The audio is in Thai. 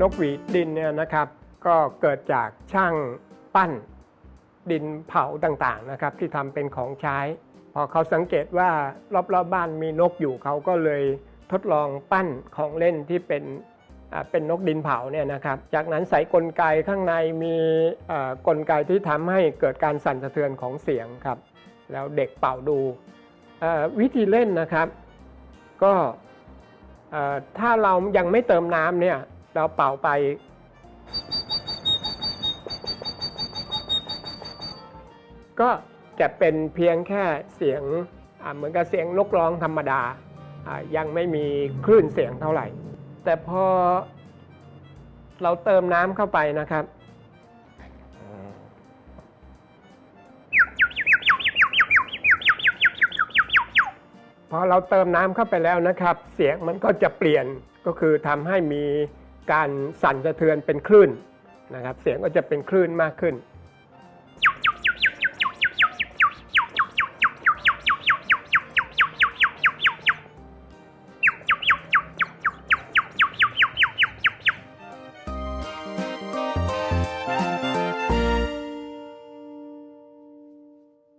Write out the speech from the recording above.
นกหวีดดินเนี่ยนะครับ ก็เกิดจากช่างปั้นดินเผาต่างๆนะครับ ที่ทำเป็นของใช้ พอเขาสังเกตว่ารอบๆบบ้านมีนกอยู่เขาก็เลยทดลองปั้นของเล่นที่เป็นเป็นนกดินเผาเนี่ยนะครับ จากนั้นใส่กลไกข้างในมีกลไกที่ทำให้เกิดการสั่นสะเทือนของเสียงครับ แล้วเด็กเป่าดูวิธีเล่นนะครับ ก็ถ้าเรายังไม่เติมน้ำเนี่ย เราเป่าไป ก็จะเป็นเพียงแค่เสียงเหมือนกับเสียงนกร้องธรรมดา ยังไม่มีคลื่นเสียงเท่าไหร่ แต่พอเราเติมน้ำเข้าไปนะครับพอเราเติมน้ำเข้าไปแล้วนะครับ เสียงมันก็จะเปลี่ยนก็คือทำให้มี การสั่นสะเทือนเป็นคลื่นนะครับเสียงก็จะเป็นคลื่นมากขึ้น